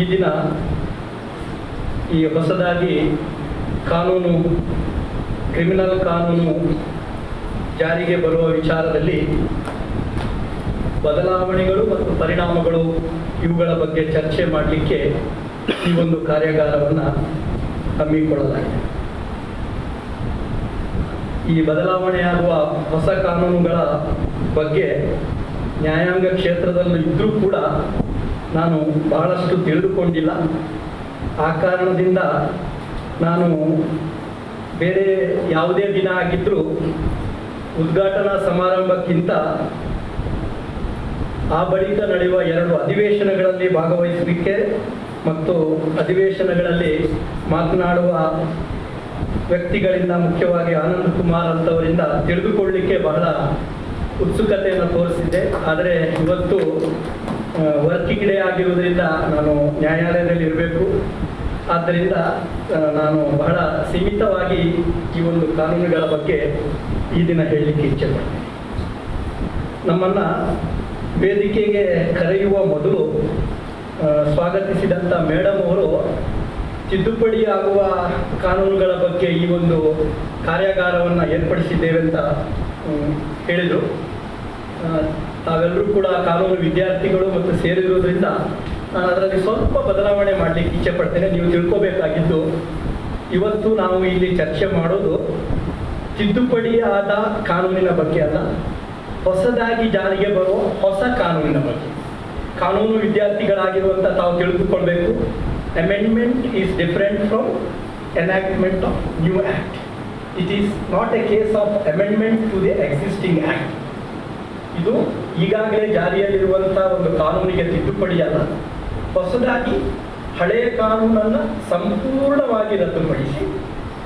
ಈ ದಿನ ಈ ಹೊಸದಾಗಿ ಕಾನೂನು, ಕ್ರಿಮಿನಲ್ ಕಾನೂನು ಜಾರಿಗೆ ಬರುವ ವಿಚಾರದಲ್ಲಿ ಬದಲಾವಣೆಗಳು ಮತ್ತು ಪರಿಣಾಮಗಳು ಇವುಗಳ ಬಗ್ಗೆ ಚರ್ಚೆ ಮಾಡಲಿಕ್ಕೆ ಈ ಒಂದು ಕಾರ್ಯಾಗಾರವನ್ನು ಹಮ್ಮಿಕೊಳ್ಳಲಾಗಿದೆ. ಈ ಬದಲಾವಣೆಯಾಗುವ ಹೊಸ ಕಾನೂನುಗಳ ಬಗ್ಗೆ ನ್ಯಾಯಾಂಗ ಕ್ಷೇತ್ರದಲ್ಲಿ ಇದ್ದರೂ ಕೂಡ ನಾನು ಬಹಳಷ್ಟು ತಿಳಿದುಕೊಂಡಿಲ್ಲ. ಆ ಕಾರಣದಿಂದ ನಾನು ಬೇರೆ ಯಾವುದೇ ದಿನ ಆಗಿದ್ದರೂ ಉದ್ಘಾಟನಾ ಸಮಾರಂಭಕ್ಕಿಂತ ಆ ಬಳಿಕ ನಡೆಯುವ ಎರಡು ಅಧಿವೇಶನಗಳಲ್ಲಿ ಭಾಗವಹಿಸಲಿಕ್ಕೆ ಮತ್ತು ಅಧಿವೇಶನಗಳಲ್ಲಿ ಮಾತನಾಡುವ ವ್ಯಕ್ತಿಗಳಿಂದ ಮುಖ್ಯವಾಗಿ ಆನಂದ್ ಕುಮಾರ್ ಅಂತವರಿಂದ ತಿಳಿದುಕೊಳ್ಳಲಿಕ್ಕೆ ಬಹಳ ಉತ್ಸುಕತೆಯನ್ನು ತೋರಿಸಿದ್ದೆ. ಆದರೆ ಇವತ್ತು ವರ್ಕಿಂಗ್ ಡೇ ಆಗಿರುವುದರಿಂದ ನಾನು ನ್ಯಾಯಾಲಯದಲ್ಲಿ ಇರಬೇಕು. ಆದ್ದರಿಂದ ನಾನು ಬಹಳ ಸೀಮಿತವಾಗಿ ಈ ಒಂದು ಕಾನೂನುಗಳ ಬಗ್ಗೆ ಈ ದಿನ ಹೇಳಲಿಕ್ಕೆ ಇಚ್ಛೆ ಪಡ್ತೀನಿ. ನಮ್ಮನ್ನು ವೇದಿಕೆಗೆ ಕರೆಯುವ ಮೊದಲು ಸ್ವಾಗತಿಸಿದಂಥ ಮೇಡಮ್ ಅವರು ತಿದ್ದುಪಡಿ ಆಗುವ ಕಾನೂನುಗಳ ಬಗ್ಗೆ ಈ ಒಂದು ಕಾರ್ಯಾಗಾರವನ್ನು ಏರ್ಪಡಿಸಿದ್ದೇವೆ ಅಂತ ಹೇಳಿದರು. ತಾವೆಲ್ಲರೂ ಕೂಡ ಕಾನೂನು ವಿದ್ಯಾರ್ಥಿಗಳು ಮತ್ತು ಸೇರಿರುವುದರಿಂದ ನಾನು ಅದರಲ್ಲಿ ಸ್ವಲ್ಪ ಬದಲಾವಣೆ ಮಾಡಲಿಕ್ಕೆ ಇಚ್ಛೆ ಪಡ್ತೇನೆ. ನೀವು ತಿಳ್ಕೋಬೇಕಾಗಿದ್ದು, ಇವತ್ತು ನಾವು ಇಲ್ಲಿ ಚರ್ಚೆ ಮಾಡೋದು ತಿದ್ದುಪಡಿ ಆದ ಕಾನೂನಿನ ಬಗ್ಗೆ ಅಲ್ಲ. ಹೊಸದಾಗಿ ಜಾರಿಗೆ ಬರುವ ಹೊಸ ಕಾನೂನಿನ ಬಗ್ಗೆ. ಕಾನೂನು ವಿದ್ಯಾರ್ಥಿಗಳಾಗಿರುವಂಥ ತಾವು ತಿಳಿದುಕೊಳ್ಬೇಕು. Amendment is different from enactment of new act it is not a case of amendment to the existing act ಇದು ಈಗಾಗಲೇ ಜಾರಿಯಲ್ಲಿರುವಂತಹ ಒಂದು ಕಾನೂನಿಗೆ ತಿದ್ದುಪಡಿ ಅಲ್ಲ. ಹೊಸದಾಗಿ ಹಳೆಯ ಕಾನೂನನ್ನು ಸಂಪೂರ್ಣವಾಗಿ ರದ್ದುಪಡಿಸಿ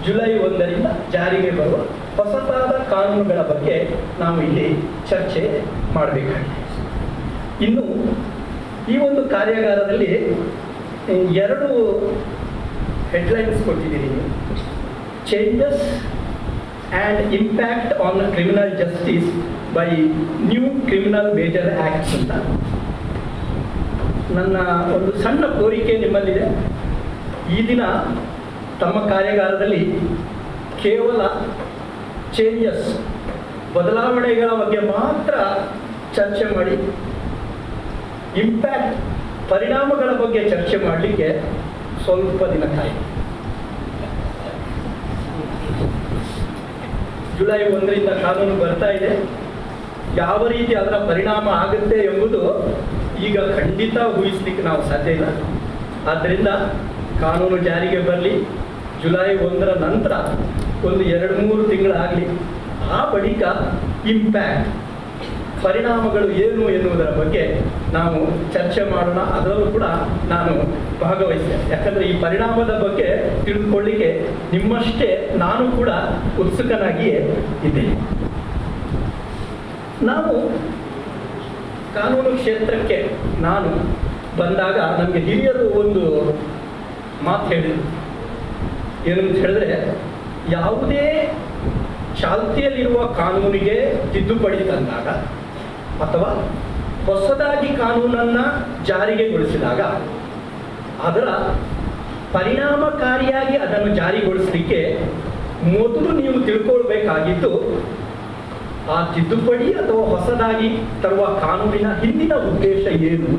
ಜುಲೈ ಒಂದರಿಂದ ಜಾರಿಗೆ ಬರುವ ಹೊಸತಾದ ಕಾನೂನುಗಳ ಬಗ್ಗೆ ನಾವು ಇಲ್ಲಿ ಚರ್ಚೆ ಮಾಡಬೇಕಾಗಿದೆ. ಇನ್ನು ಈ ಒಂದು ಕಾರ್ಯಾಗಾರದಲ್ಲಿ ಎರಡು ಹೆಡ್ಲೈನ್ಸ್ ಕೊಟ್ಟಿದ್ದೀನಿ. Changes and impact on criminal justice by new criminal major acts ಅಂತ. ನನ್ನ ಒಂದು ಸಣ್ಣ ಕೋರಿಕೆ ನಿಮ್ಮಲ್ಲಿದೆ. ಈ ದಿನ ತಮ್ಮ ಕಾರ್ಯಾಗಾರದಲ್ಲಿ ಕೇವಲ ಚೇಂಜಸ್ ಬದಲಾವಣೆಗಳ ಬಗ್ಗೆ ಮಾತ್ರ ಚರ್ಚೆ ಮಾಡಿ ಇಂಪ್ಯಾಕ್ಟ್ ಪರಿಣಾಮಗಳ ಬಗ್ಗೆ ಚರ್ಚೆ ಮಾಡಲಿಕ್ಕೆ ಸ್ವಲ್ಪ ದಿನ ಕಾಯಿ ಜುಲೈ ಒಂದರಿಂದ ಕಾನೂನು ಬರ್ತಾ ಇದೆ. ಯಾವ ರೀತಿ ಅದರ ಪರಿಣಾಮ ಆಗುತ್ತೆ ಎಂಬುದು ಈಗ ಖಂಡಿತ ಊಹಿಸ್ಲಿಕ್ಕೆ ನಾವು ಸಾಧ್ಯ ಇಲ್ಲ. ಆದ್ದರಿಂದ ಕಾನೂನು ಜಾರಿಗೆ ಬರಲಿ. ಜುಲೈ ಒಂದರ ನಂತರ ಒಂದು ಎರಡು ಮೂರು ತಿಂಗಳಾಗಲಿ. ಆ ಬಳಿಕ ಇಂಪ್ಯಾಕ್ಟ್ ಪರಿಣಾಮಗಳು ಏನು ಎನ್ನುವುದರ ಬಗ್ಗೆ ನಾವು ಚರ್ಚೆ ಮಾಡೋಣ. ಅದರಲ್ಲೂ ಕೂಡ ನಾನು ಭಾಗವಹಿಸ್ತೇನೆ. ಯಾಕಂದರೆ ಈ ಪರಿಣಾಮದ ಬಗ್ಗೆ ತಿಳಿದುಕೊಳ್ಳಿಕ್ಕೆ ನಿಮ್ಮಷ್ಟೇ ನಾನು ಕೂಡ ಉತ್ಸುಕನಾಗಿಯೇ ಇದ್ದೇನೆ. ನಾವು ಕಾನೂನು ಕ್ಷೇತ್ರಕ್ಕೆ ನಾನು ಬಂದಾಗ ನಮಗೆ ಹಿರಿಯರು ಒಂದು ಮಾತು ಹೇಳಿದರು. ಏನು ಅಂತ ಹೇಳಿದ್ರೆ, ಯಾವುದೇ ಚಾಲ್ತಿಯಲ್ಲಿರುವ ಕಾನೂನಿಗೆ ತಿದ್ದುಪಡಿ ತಂದಾಗ ಅಥವಾ ಹೊಸದಾಗಿ ಕಾನೂನನ್ನು ಜಾರಿಗೆಗೊಳಿಸಿದಾಗ, ಅದರ ಪರಿಣಾಮಕಾರಿಯಾಗಿ ಅದನ್ನು ಜಾರಿಗೊಳಿಸಲಿಕ್ಕೆ ಮೊದಲು ನೀವು ತಿಳ್ಕೊಳ್ಬೇಕಾಗಿದ್ದು, ಆ ತಿದ್ದುಪಡಿ ಅಥವಾ ಹೊಸದಾಗಿ ತರುವ ಕಾನೂನಿನ ಹಿಂದಿನ ಉದ್ದೇಶ ಏನು.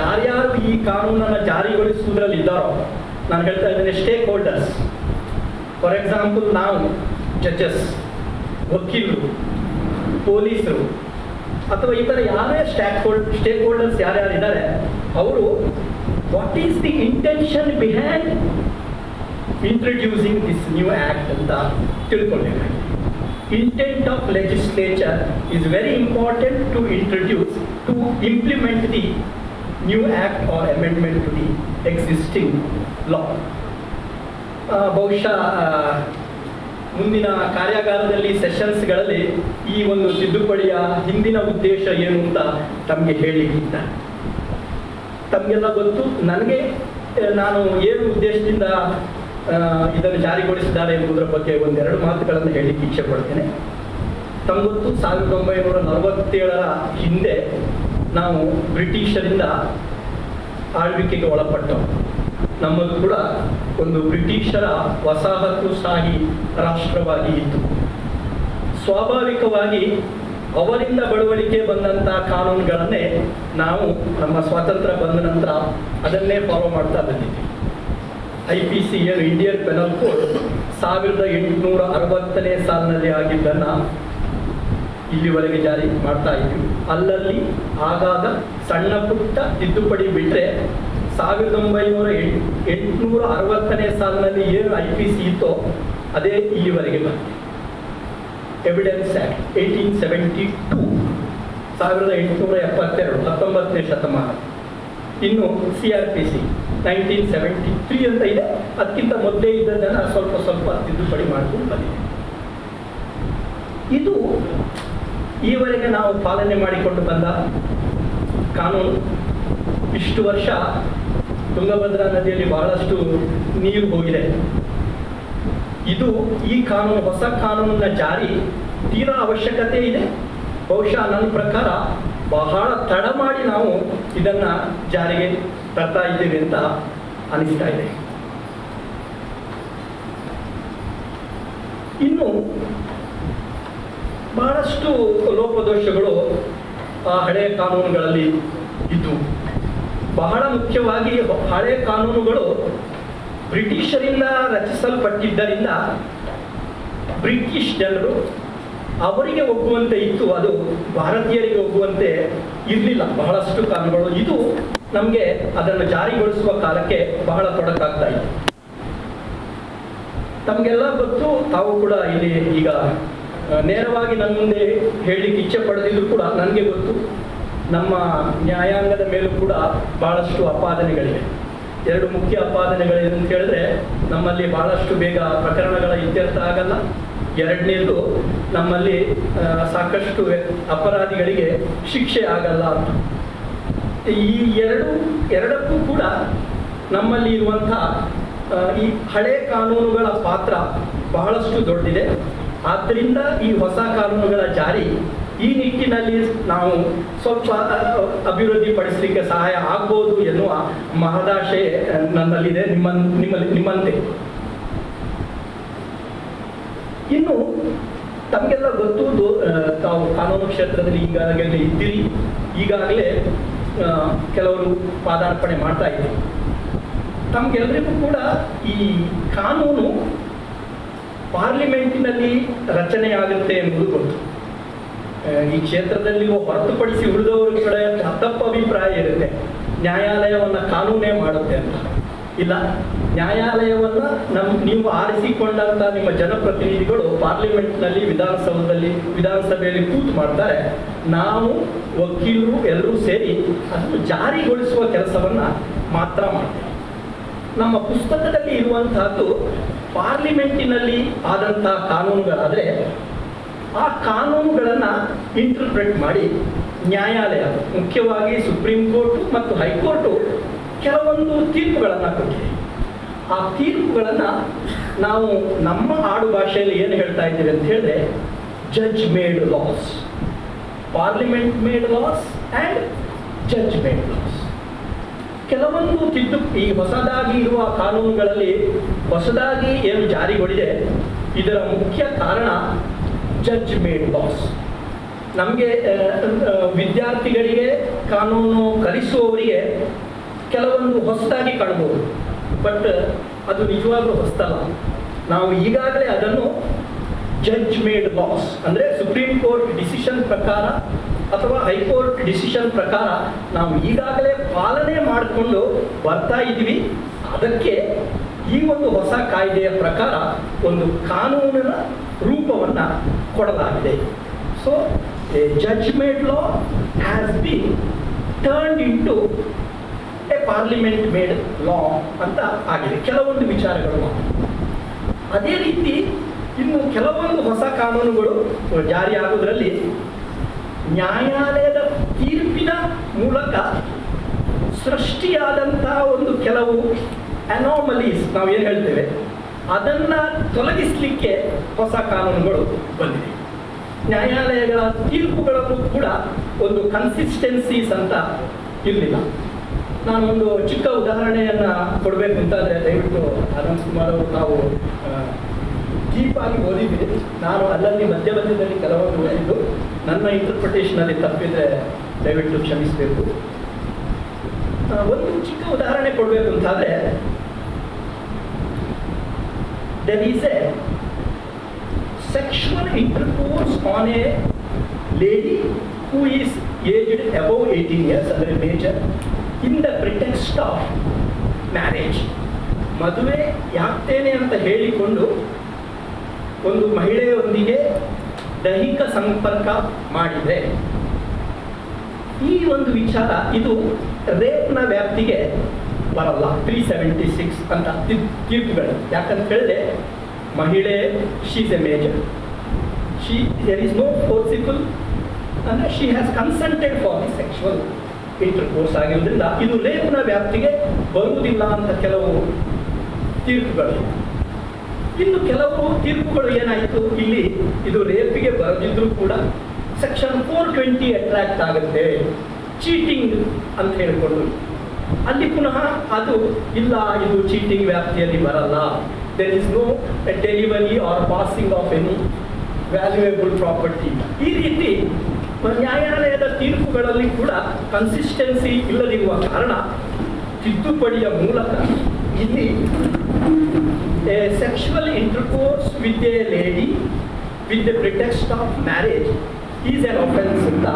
ಯಾರ್ಯಾರು ಈ ಕಾನೂನನ್ನು ಜಾರಿಗೊಳಿಸುವುದರಲ್ಲಿ ಇದ್ದಾರೋ, ನಾನು ಹೇಳ್ತಾ ಇದ್ದೇನೆ ಸ್ಟೇಕ್ ಹೋಲ್ಡರ್ಸ್ ಫಾರ್ ಎಕ್ಸಾಂಪಲ್ ನಾವು ಜಡ್ಜಸ್ ವಕೀಲರು ಪೊಲೀಸರು ಅಥವಾ ಈ ಥರ ಯಾರೇ ಸ್ಟ್ಯಾಕ್ ಹೋಲ್ಡ್ ಸ್ಟೇಕ್ ಹೋಲ್ಡರ್ಸ್ ಯಾರ್ಯಾರು ಇದ್ದಾರೆ ಅವರು what is the intention behind introducing this new act ಅಂತ ತಿಳ್ಕೊಳ್ಬೇಕಾಗಿದೆ intent of legislature is very important to introduce to implement the new act or amendment to the existing law ಬಹುಶಃ ಆ, ಮುಂದಿನ ಕಾರ್ಯಾಗಾರದಲ್ಲಿ ಸೆಷನ್ಸ್ಗಳಲ್ಲಿ ಈ ಒಂದು ತಿದ್ದುಪಡಿಯ ಹಿಂದಿನ ಉದ್ದೇಶ ಏನು ಅಂತ ತಮಗೆ ಹೇಳಿಕ್ಕಿದ್ದ ತಮಗೆಲ್ಲ ಗೊತ್ತು? ನನಗೆ ನಾನು ಏನು ಉದ್ದೇಶದಿಂದ ಇದನ್ನು ಜಾರಿಗೊಳಿಸಿದ್ದಾರೆ ಎಂಬುದರ ಬಗ್ಗೆ ಒಂದೆರಡು ಮಾತುಗಳನ್ನು ಹೇಳಲಿಕ್ಕೆ ಇಚ್ಛೆ ಪಡ್ತೇನೆ. ತಮ್ಗೊತ್ತು ಸಾವಿರದ ಒಂಬೈನೂರ ನಲವತ್ತೇಳರ ಹಿಂದೆ ನಾವು ಬ್ರಿಟಿಷರಿಂದ ಆಳ್ವಿಕೆಗೆ ಒಳಪಟ್ಟವು ನಮ್ಮದು ಕೂಡ ಒಂದು ಬ್ರಿಟಿಷರ ವಸಾಹತುಶಾಹಿ ರಾಷ್ಟ್ರವಾಗಿ ಇತ್ತು. ಸ್ವಾಭಾವಿಕವಾಗಿ ಅವರಿಂದ ಬಳುವಳಿಕೆ ಬಂದಂತಹ ಕಾನೂನುಗಳನ್ನೇ ನಾವು ನಮ್ಮ ಸ್ವಾತಂತ್ರ್ಯ ಬಂದ ನಂತರ ಅದನ್ನೇ ಫಾಲೋ ಮಾಡ್ತಾ ಬಂದಿದ್ವಿ. I P C L Indian penal code ಸಾವಿರದ ಎಂಟುನೂರ ಅರವತ್ತನೇ ಸಾಲಿನಲ್ಲಿ ಆಗಿದ್ದನ್ನು ಇಲ್ಲಿವರೆಗೆ ಜಾರಿ ಮಾಡ್ತಾ ಇದ್ವಿ. ಅಲ್ಲಲ್ಲಿ ಆಗಾಗ ಸಣ್ಣ ಪುಟ್ಟ ತಿದ್ದುಪಡಿ ಬಿಟ್ಟರೆ ಸಾವಿರದ ಒಂಬೈನೂರ ಎಂಟು, ಎಂಟುನೂರ ಅರವತ್ತನೇ ಸಾಲಿನಲ್ಲಿ ಏನು ಐ ಪಿ ಸಿ ಇತ್ತೋ, ಅದೇ ಇಲ್ಲಿವರೆಗೆ ಬಂದಿದೆ. Evidence act eighteen seventy two ಸಾವಿರದ ಎಂಟುನೂರ ಎಪ್ಪತ್ತೆರಡು, ಹತ್ತೊಂಬತ್ತನೇ ಶತಮಾನ. ಇನ್ನು C R P C nineteen seventy three ಅಂತ ಇದೆ. ಅದಕ್ಕಿಂತ ಮೊದಲೇ ಇದ್ದದನ್ನು ಸ್ವಲ್ಪ ಸ್ವಲ್ಪ ತಿದ್ದುಪಡಿ ಮಾಡಿಕೊಂಡು ಬಂದಿದೆ. ಇದು ಈವರೆಗೆ ನಾವು ಪಾಲನೆ ಮಾಡಿಕೊಂಡು ಬಂದ ಕಾನೂನು. ಇಷ್ಟು ವರ್ಷ ತುಂಗಭದ್ರಾ ನದಿಯಲ್ಲಿ ಬಹಳಷ್ಟು ನೀರು ಹೋಗಿದೆ. ಇದು ಈ ಕಾನೂನು, ಹೊಸ ಕಾನೂನಿನ ಜಾರಿ ತೀರಾ ಅವಶ್ಯಕತೆ ಇದೆ. ಬಹುಶಃ ನನ್ನ ಪ್ರಕಾರ ಬಹಳ ತಡ ಮಾಡಿ ನಾವು ಇದನ್ನ ಜಾರಿಗೆ ತರ್ತಾ ಇದ್ದೀವಿ ಅಂತ ಅನಿಸ್ತಾ ಇದೆ. ಇನ್ನು ಬಹಳಷ್ಟು ಲೋಪದೋಷಗಳು ಆ ಹಳೆಯ ಕಾನೂನುಗಳಲ್ಲಿ ಇದ್ದು. ಬಹಳ ಮುಖ್ಯವಾಗಿ ಹಳೆ ಕಾನೂನುಗಳು ಬ್ರಿಟಿಷರಿಂದ ರಚಿಸಲ್ಪಟ್ಟಿದ್ದರಿಂದ ಬ್ರಿಟಿಷ್ ಜನರು ಅವರಿಗೆ ಒಗ್ಗುವಂತೆ ಇತ್ತು, ಅದು ಭಾರತೀಯರಿಗೆ ಒಗ್ಗುವಂತೆ ಇರಲಿಲ್ಲ. ಬಹಳಷ್ಟು ಕಾನೂನುಗಳು. ಇದು ನಮಗೆ ಅದನ್ನು ಜಾರಿಗೊಳಿಸುವ ಕಾಲಕ್ಕೆ ಬಹಳ ತೊಡಕಾಗ್ತಾ ಇತ್ತು. ತಮಗೆಲ್ಲ ಗೊತ್ತು, ತಾವು ಕೂಡ ಇಲ್ಲಿ ಈಗ ನೇರವಾಗಿ ನನ್ನ ಮುಂದೆ ಹೇಳಲಿಕ್ಕೆ ಇಚ್ಛೆ ಪಡೆದಿದ್ರು ಕೂಡ ನನಗೆ ಗೊತ್ತು. ನಮ್ಮ ನ್ಯಾಯಾಂಗದ ಮೇಲೂ ಕೂಡ ಬಹಳಷ್ಟು ಅಪಾದನೆಗಳಿವೆ. ಎರಡು ಮುಖ್ಯ ಅಪಾದನೆಗಳೇನು ಅಂತ ಹೇಳಿದ್ರೆ, ನಮ್ಮಲ್ಲಿ ಬಹಳಷ್ಟು ಬೇಗ ಪ್ರಕರಣಗಳ ಇತ್ಯರ್ಥ ಆಗಲ್ಲ. ಎರಡನೇದು ನಮ್ಮಲ್ಲಿ ಸಾಕಷ್ಟು ಅಪರಾಧಿಗಳಿಗೆ ಶಿಕ್ಷೆ ಆಗಲ್ಲ ಅಂತ. ಈ ಎರಡು, ಎರಡಕ್ಕೂ ಕೂಡ ನಮ್ಮಲ್ಲಿ ಇರುವಂಥ ಈ ಹಳೆ ಕಾನೂನುಗಳ ಪಾತ್ರ ಬಹಳಷ್ಟು ದೊಡ್ಡಿದೆ. ಆದ್ದರಿಂದ ಈ ಹೊಸ ಕಾನೂನುಗಳ ಜಾರಿ ಈ ನಿಟ್ಟಿನಲ್ಲಿ ನಾವು ಸ್ವಲ್ಪ ಅಭಿವೃದ್ಧಿ ಪಡಿಸಲಿಕ್ಕೆ ಸಹಾಯ ಆಗ್ಬೋದು ಎನ್ನುವ ಮಹದಾಶೆ ನನ್ನಲ್ಲಿದೆ ನಿಮ್ಮ ನಿಮ್ಮಲ್ಲಿ, ನಿಮ್ಮಂತೆ. ಇನ್ನು, ತಮಗೆಲ್ಲ ಗೊತ್ತು ತಾವು ಕಾನೂನು ಕ್ಷೇತ್ರದಲ್ಲಿ ಈಗಾಗಲೇ ಇದ್ದೀರಿ. ಈಗಾಗಲೇ ಕೆಲವರು ಪಾದಾರ್ಪಣೆ ಮಾಡ್ತಾ ಇದ್ದೀರಿ ತಮಗೆಲ್ಲರಿಗೂ ಕೂಡ ಈ ಕಾನೂನು ಪಾರ್ಲಿಮೆಂಟಿನಲ್ಲಿ ರಚನೆಯಾಗುತ್ತೆ ಎಂಬುದು ಗೊತ್ತು. ಈ ಕ್ಷೇತ್ರದಲ್ಲಿ ಹೊರತುಪಡಿಸಿ ಉಳಿದವರ ಕಡೆ ತಪ್ಪು ಅಭಿಪ್ರಾಯ ಇರುತ್ತೆ. ನ್ಯಾಯಾಲಯವನ್ನ ಕಾನೂನೇ ಮಾಡುತ್ತೆ ಅಂತ. ಇಲ್ಲ, ನ್ಯಾಯಾಲಯವನ್ನ ನಮ್, ನೀವು ಆರಿಸಿಕೊಂಡಂತ ನಿಮ್ಮ ಜನಪ್ರತಿನಿಧಿಗಳು ಪಾರ್ಲಿಮೆಂಟ್ನಲ್ಲಿ, ವಿಧಾನಸೌಧದಲ್ಲಿ, ವಿಧಾನಸಭೆಯಲ್ಲಿ ಕೂತು ಮಾಡ್ತಾರೆ. ನಾವು, ವಕೀಲರು ಎಲ್ಲರೂ ಸೇರಿ ಅದನ್ನು ಜಾರಿಗೊಳಿಸುವ ಕೆಲಸವನ್ನ ಮಾತ್ರ ಮಾಡ್ತೇವೆ. ನಮ್ಮ ಪುಸ್ತಕದಲ್ಲಿ ಇರುವಂತಹದ್ದು ಪಾರ್ಲಿಮೆಂಟಿನಲ್ಲಿ ಆದಂತಹ ಕಾನೂನುಗಳಾದರೆ ಆ ಕಾನೂನುಗಳನ್ನು ಇಂಟರ್ಪ್ರೆಟ್ ಮಾಡಿ ನ್ಯಾಯಾಲಯ, ಮುಖ್ಯವಾಗಿ ಸುಪ್ರೀಂ ಕೋರ್ಟ್ ಮತ್ತು ಹೈಕೋರ್ಟು ಕೆಲವೊಂದು ತೀರ್ಪುಗಳನ್ನು ಕೊಟ್ಟಿದೆ. ಆ ತೀರ್ಪುಗಳನ್ನು ನಾವು ನಮ್ಮ ಆಡು ಭಾಷೆಯಲ್ಲಿ ಏನು ಹೇಳ್ತಾ ಇದ್ದೀವಿ ಅಂತ ಹೇಳಿದ್ರೆ judge made laws parliament made laws and judge made laws ಕೆಲವೊಂದು ತಿದ್ದು, ಈ ಹೊಸದಾಗಿ ಇರುವ ಕಾನೂನುಗಳಲ್ಲಿ ಹೊಸದಾಗಿ ಏನು ಜಾರಿಗೊಂಡಿದೆ ಇದರ ಮುಖ್ಯ ಕಾರಣ ಜಡ್ಜ್ ಮೇಡ್ ಬಾಸ್ ನಮಗೆ ವಿದ್ಯಾರ್ಥಿಗಳಿಗೆ ಕಾನೂನು ಕಲಿಸುವವರಿಗೆ ಕೆಲವೊಂದು ಹೊಸದಾಗಿ ಕಾಣ್ಬೋದು. ಬಟ್ ಅದು ನಿಜವಾಗ್ಲೂ ಹೊಸದಲ್ಲ ನಾವು ಈಗಾಗಲೇ ಅದನ್ನು ಜಡ್ಜ್ ಮೇಡ್ ಲಾಸ್ ಅಂದರೆ ಸುಪ್ರೀಂ ಕೋರ್ಟ್ ಡಿಸಿಷನ್ ಪ್ರಕಾರ ಅಥವಾ ಹೈಕೋರ್ಟ್ ಡಿಸಿಷನ್ ಪ್ರಕಾರ ನಾವು ಈಗಾಗಲೇ ಪಾಲನೆ ಮಾಡಿಕೊಂಡು ಬರ್ತಾ ಇದ್ದೀವಿ. ಅದಕ್ಕೆ ಈ ಒಂದು ಹೊಸ ಕಾಯ್ದೆಯ ಪ್ರಕಾರ ಒಂದು ಕಾನೂನಿನ ರೂಪವನ್ನು ಕೊಡಲಾಗಿದೆ. So a judgment law has be turn into a parliament made law ಅಂತ ಆಗಿದೆ. ಕೆಲವೊಂದು ವಿಚಾರಗಳು ಅದೇ ರೀತಿ ಇನ್ನು ಕೆಲವೊಂದು ಹೊಸ ಕಾನೂನುಗಳು ಜಾರಿಯಾಗುವುದರಲ್ಲಿ ನ್ಯಾಯಾಲಯದ ತೀರ್ಪಿನ ಮೂಲಕ ಸೃಷ್ಟಿಯಾದಂತಹ ಒಂದು ಕೆಲವು ಅನಾಮಲೀಸ್ ನಾವು ಏನು ಹೇಳ್ತೇವೆ? ಅದನ್ನ ತೊಲಗಿಸ್ಲಿಕ್ಕೆ ಹೊಸ ಕಾನೂನುಗಳು ಬಂದಿದೆ. ನ್ಯಾಯಾಲಯಗಳ ತೀರ್ಪುಗಳನ್ನು ಕೂಡ ಒಂದು ಕನ್ಸಿಸ್ಟೆನ್ಸೀಸ್ ಅಂತ ಇರಲಿಲ್ಲ. ನಾನೊಂದು ಚಿಕ್ಕ ಉದಾಹರಣೆಯನ್ನ ಕೊಡಬೇಕು ಅಂತಾದ್ರೆ ದಯವಿಟ್ಟು ಅನಂತ್ ಕುಮಾರ್ ಅವರು ನಾವು ಡೀಪಾಗಿ ಓದಿದ್ವಿ ನಾನು ಅಲ್ಲಲ್ಲಿ ಮಧ್ಯ ಮಧ್ಯದಲ್ಲಿ ಕೆಲವೊಂದು ಓದಿದ್ದು. ನನ್ನ ಇಂಟರ್ಪ್ರಿಟೇಷನಲ್ಲಿ ತಪ್ಪಿದ್ರೆ ದಯವಿಟ್ಟು ಕ್ಷಮಿಸಬೇಕು. ಒಂದು ಚಿಕ್ಕ ಉದಾಹರಣೆ ಕೊಡಬೇಕು ಅಂತಾದ್ರೆ there is a sexual intercourse on a lady who is aged above 18 years a major, in the pretext of marriage ಮದುವೆ ಯಾಗ್ತೇನೆ ಅಂತ ಹೇಳಿಕೊಂಡು ಒಂದು ಮಹಿಳೆಯೊಂದಿಗೆ ದೈಹಿಕ ಸಂಪರ್ಕ ಮಾಡಿದರೆ ಈ ಒಂದು ವಿಚಾರ ಇದು ರೇಪ್ನ ವ್ಯಾಪ್ತಿಗೆ ಬರಲ್ಲ. ತ್ರೀ ಸೆವೆಂಟಿ ಸಿಕ್ಸ್ ಅಂತ ತೀರ್- ತೀರ್ಪುಗಳು. ಯಾಕಂತ ಹೇಳಿದ್ರೆ, ಮಹಿಳೆ she's a major she there is no forcible ಅಂದರೆ she has consulted for the sexual intercourse ಆಗಿರೋದ್ರಿಂದ ಇದು ರೇಪ್ನ ವ್ಯಾಪ್ತಿಗೆ ಬರುವುದಿಲ್ಲ ಅಂತ ಕೆಲವು ತೀರ್ಪುಗಳು. ಇನ್ನು ಕೆಲವು ತೀರ್ಪುಗಳು ಏನಾಯಿತು? ಇಲ್ಲಿ ಇದು ರೇಪಿಗೆ ಬರದಿದ್ರೂ ಕೂಡ ಸೆಕ್ಷನ್ ಫೋರ್ ಟ್ವೆಂಟಿ ಅಟ್ರಾಕ್ಟ್ ಆಗುತ್ತೆ. ಚೀಟಿಂಗ್ ಅಂತ ಹೇಳಿಕೊಂಡು. ಅಲ್ಲಿ ಪುನಃ ಅದು, ಇಲ್ಲ, ಇದು ಚೀಟಿಂಗ್ ವ್ಯಾಪ್ತಿಯಲ್ಲಿ ಬರಲ್ಲ. There is no delivery or passing of any valuable property ಈ ರೀತಿ ನ್ಯಾಯಾಲಯದ ತೀರ್ಪುಗಳಲ್ಲಿ ಕೂಡ ಕನ್ಸಿಸ್ಟೆನ್ಸಿ ಇಲ್ಲದಿರುವ ಕಾರಣ ತಿದ್ದುಪಡಿಯ ಮೂಲಕ ಇಲ್ಲಿ sexual intercourse with a lady with with pretext of marriage is an offense ಅಂತ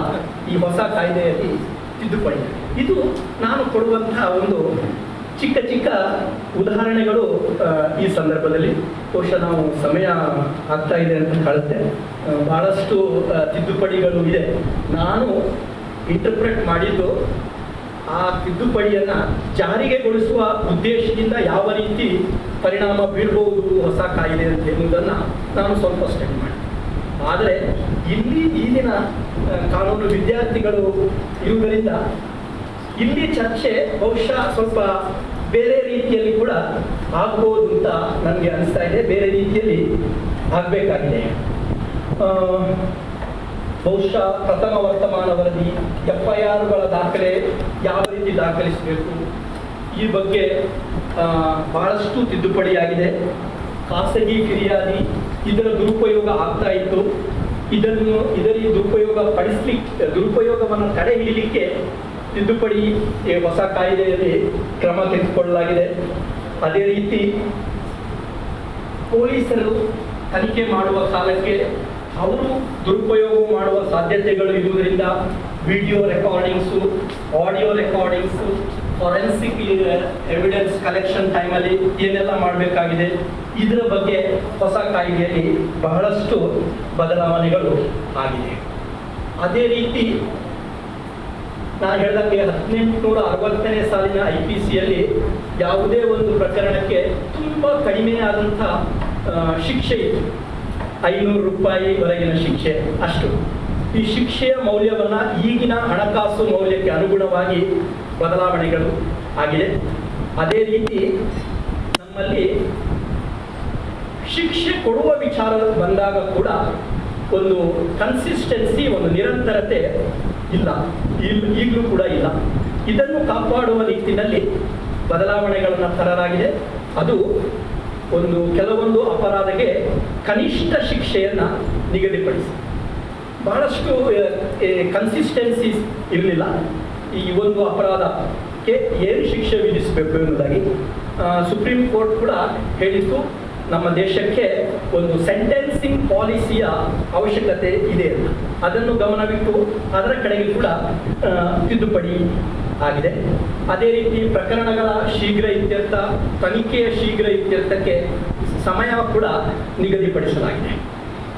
ಈ ಹೊಸ ಕಾಯ್ದೆಯಲ್ಲಿ ತಿದ್ದುಪಡಿ. ಇದು ನಾನು ಕೊಡುವಂತಹ ಒಂದು ಚಿಕ್ಕ ಚಿಕ್ಕ ಉದಾಹರಣೆಗಳು ಈ ಸಂದರ್ಭದಲ್ಲಿ. ಬಹುಶಃ ನಾವು ಸಮಯ ಆಗ್ತಾ ಇದೆ ಅಂತ ಕಾಣುತ್ತೆ. ಬಹಳಷ್ಟು ತಿದ್ದುಪಡಿಗಳು ಇದೆ. ನಾನು ಇಂಟರ್ಪ್ರೆಟ್ ಮಾಡಿದ್ದು ಆ ತಿದ್ದುಪಡಿಯನ್ನು ಜಾರಿಗೆಗೊಳಿಸುವ ಉದ್ದೇಶದಿಂದ ಯಾವ ರೀತಿ ಪರಿಣಾಮ ಬೀಳ್ಬಹುದು ಹೊಸ ಕಾಯಿಲೆ ಅಂತ ಎನ್ನುವುದನ್ನು ನಾನು ಸ್ವಲ್ಪ ಸ್ಟಡಿ ಮಾಡಿ. ಆದರೆ ಇಲ್ಲಿ ಈಗಿನ ಕಾನೂನು ವಿದ್ಯಾರ್ಥಿಗಳು ಇರುವುದರಿಂದ ಇಲ್ಲಿ ಚರ್ಚೆ ಬಹುಶಃ ಸ್ವಲ್ಪ ಬೇರೆ ರೀತಿಯಲ್ಲಿ ಕೂಡ ಆಗ್ಬೋದು ಅಂತ ನನಗೆ ಅನಿಸ್ತಾ ಇದೆ. ಬೇರೆ ರೀತಿಯಲ್ಲಿ ಆಗಬೇಕಾಗಿದೆ. ಬಹುಶಃ ಪ್ರಥಮ ವರ್ತಮಾನ ವರದಿ ಎಫ್ ಐ ಆರ್ಗಳ ದಾಖಲೆ ಯಾವ ರೀತಿ ದಾಖಲಿಸಬೇಕು? ಈ ಬಗ್ಗೆ ಬಹಳಷ್ಟು ತಿದ್ದುಪಡಿಯಾಗಿದೆ. ಖಾಸಗಿ ಫಿರ್ಯಾದಿ ಇದರ ದುರುಪಯೋಗ ಆಗ್ತಾ ಇತ್ತು. ಇದನ್ನು, ಇದರಲ್ಲಿ ದುರುಪಯೋಗ ಪಡಿಸ್ಲಿಕ್ಕೆ ದುರುಪಯೋಗವನ್ನು ತಡೆ ಹಿಡಿಲಿಕ್ಕೆ ತಿದ್ದುಪಡಿ ಹೊಸ ಕಾಯ್ದೆಯಲ್ಲಿ ಕ್ರಮ ತೆಗೆದುಕೊಳ್ಳಲಾಗಿದೆ. ಅದೇ ರೀತಿ ಪೊಲೀಸರು ತನಿಖೆ ಮಾಡುವ ಕಾಲಕ್ಕೆ ಅವರು ದುರುಪಯೋಗ ಮಾಡುವ ಸಾಧ್ಯತೆಗಳು ಇರುವುದರಿಂದ video recordings, audio recordings, forensic evidence collection ಟೈಮಲ್ಲಿ ಏನೆಲ್ಲ ಮಾಡಬೇಕಾಗಿದೆ, ಇದರ ಬಗ್ಗೆ ಹೊಸ ಕಾಯ್ದೆಯಲ್ಲಿ ಬಹಳಷ್ಟು ಬದಲಾವಣೆಗಳು ಆಗಿದೆ ಅದೇ ರೀತಿ ನಾನು ಹೇಳಿದಂಗೆ ಹದಿನೆಂಟುನೂರ ಅರವತ್ತನೇ ಸಾಲಿನ ಐ ಪಿ ಸಿಯಲ್ಲಿ ಯಾವುದೇ ಒಂದು ಪ್ರಕರಣಕ್ಕೆ ತುಂಬ ಕಡಿಮೆಯಾದಂಥ ಶಿಕ್ಷೆ ಇತ್ತು. ಐನೂರು ರೂಪಾಯಿವರೆಗಿನ ಶಿಕ್ಷೆ ಅಷ್ಟು. ಈ ಶಿಕ್ಷೆಯ ಮೌಲ್ಯವನ್ನು ಈಗಿನ ಹಣಕಾಸು ಮೌಲ್ಯಕ್ಕೆ ಅನುಗುಣವಾಗಿ ಬದಲಾವಣೆಗಳು ಆಗಿದೆ. ಅದೇ ರೀತಿ ನಮ್ಮಲ್ಲಿ ಶಿಕ್ಷೆ ಕೊಡುವ ವಿಚಾರ ಬಂದಾಗ ಕೂಡ ಒಂದು ಕನ್ಸಿಸ್ಟೆನ್ಸಿ ಒಂದು ನಿರಂತರತೆ ಇಲ್ಲ. ಈಗಲೂ ಕೂಡ ಇಲ್ಲ. ಇದನ್ನು ಕಾಪಾಡುವ ನಿಟ್ಟಿನಲ್ಲಿ ಬದಲಾವಣೆಗಳನ್ನು ತರಲಾಗಿದೆ. ಅದು ಒಂದು, ಕೆಲವೊಂದು ಅಪರಾಧಕ್ಕೆ ಕನಿಷ್ಠ ಶಿಕ್ಷೆಯನ್ನು ನಿಗದಿಪಡಿಸಿ. ಬಹಳಷ್ಟು ಕನ್ಸಿಸ್ಟೆನ್ಸೀಸ್ ಇರಲಿಲ್ಲ. ಈ ಒಂದು ಅಪರಾಧಕ್ಕೆ ಏನು ಶಿಕ್ಷೆ ವಿಧಿಸಬೇಕು ಎಂಬುದಾಗಿ ಸುಪ್ರೀಂ ಕೋರ್ಟ್ ಕೂಡ ಹೇಳಿತ್ತು. ನಮ್ಮ ದೇಶಕ್ಕೆ ಒಂದು ಸೆಂಟೆನ್ಸಿಂಗ್ ಪಾಲಿಸಿಯ ಅವಶ್ಯಕತೆ ಇದೆ. ಅದನ್ನು ಗಮನವಿಟ್ಟು ಅದರ ಕಡೆಗೆ ಕೂಡ ತಿದ್ದುಪಡಿ ಆಗಿದೆ. ಅದೇ ರೀತಿ ಪ್ರಕರಣಗಳ ಶೀಘ್ರ ಇತ್ಯರ್ಥ, ತನಿಖೆಯ ಶೀಘ್ರ ಇತ್ಯರ್ಥಕ್ಕೆ ಸಮಯ ಕೂಡ ನಿಗದಿಪಡಿಸಲಾಗಿದೆ.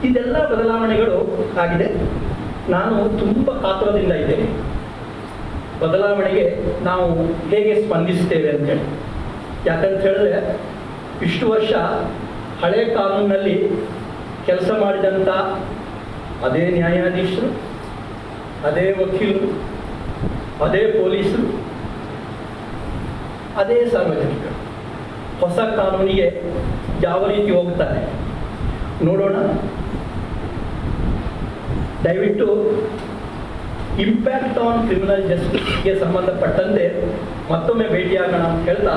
ಇದೆಲ್ಲ ಬದಲಾವಣೆಗಳು ಆಗಿದೆ. ನಾನು ತುಂಬ ಕಾತುರದಿಂದ ಇದ್ದೇನೆ. ಬದಲಾವಣೆಗೆ ನಾವು ಹೇಗೆ ಸ್ಪಂದಿಸ್ತೇವೆ ಅಂತೇಳಿ ಯಾಕಂತ ಹೇಳಿದ್ರೆ ಇಷ್ಟು ವರ್ಷ ಹಳೆ ಕಾನೂನಿನಲ್ಲಿ ಕೆಲಸ ಮಾಡಿದಂಥ ಅದೇ ನ್ಯಾಯಾಧೀಶರು, ಅದೇ ವಕೀಲರು, ಅದೇ ಪೊಲೀಸರು, ಅದೇ ಸಾರ್ವಜನಿಕರು. ಹೊಸ ಕಾನೂನಿಗೆ ಯಾವ ರೀತಿ ಹೋಗ್ತಾರೆ ನೋಡೋಣ. ದಯವಿಟ್ಟು ಇಂಪ್ಯಾಕ್ಟ್ ಆನ್ ಕ್ರಿಮಿನಲ್ ಜಸ್ಟಿಸ್ಗೆ ಸಂಬಂಧಪಟ್ಟಂತೆ ಮತ್ತೊಮ್ಮೆ ಭೇಟಿಯಾಗೋಣ ಅಂತ ಹೇಳ್ತಾ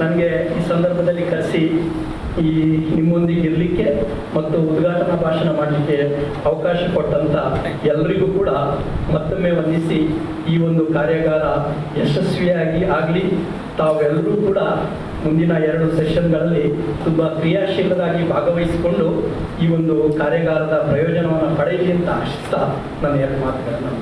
ನನಗೆ ಈ ಸಂದರ್ಭದಲ್ಲಿ ಕರೆಸಿ ಈ ನಿಮ್ಮೊಂದಿಗೆ ಇರಲಿಕ್ಕೆ ಮತ್ತು ಉದ್ಘಾಟನಾ ಭಾಷಣ ಮಾಡಲಿಕ್ಕೆ ಅವಕಾಶ ಕೊಟ್ಟಂತ ಎಲ್ರಿಗೂ ಕೂಡ ಮತ್ತೊಮ್ಮೆ ವಂದಿಸಿ ಈ ಒಂದು ಕಾರ್ಯಾಗಾರ ಯಶಸ್ವಿಯಾಗಿ ಆಗಲಿ. ತಾವೆಲ್ಲರೂ ಕೂಡ ಮುಂದಿನ ಎರಡು ಸೆಷನ್ಗಳಲ್ಲಿ ತುಂಬ ಕ್ರಿಯಾಶೀಲರಾಗಿ ಭಾಗವಹಿಸಿಕೊಂಡು ಈ ಒಂದು ಕಾರ್ಯಾಗಾರದ ಪ್ರಯೋಜನವನ್ನು ಪಡೆಯಲಿ ಅಂತ ಆಶಿಸ್ತಾ ನನ್ನ ಎರಡು ಮಾತುಗಳನ್ನು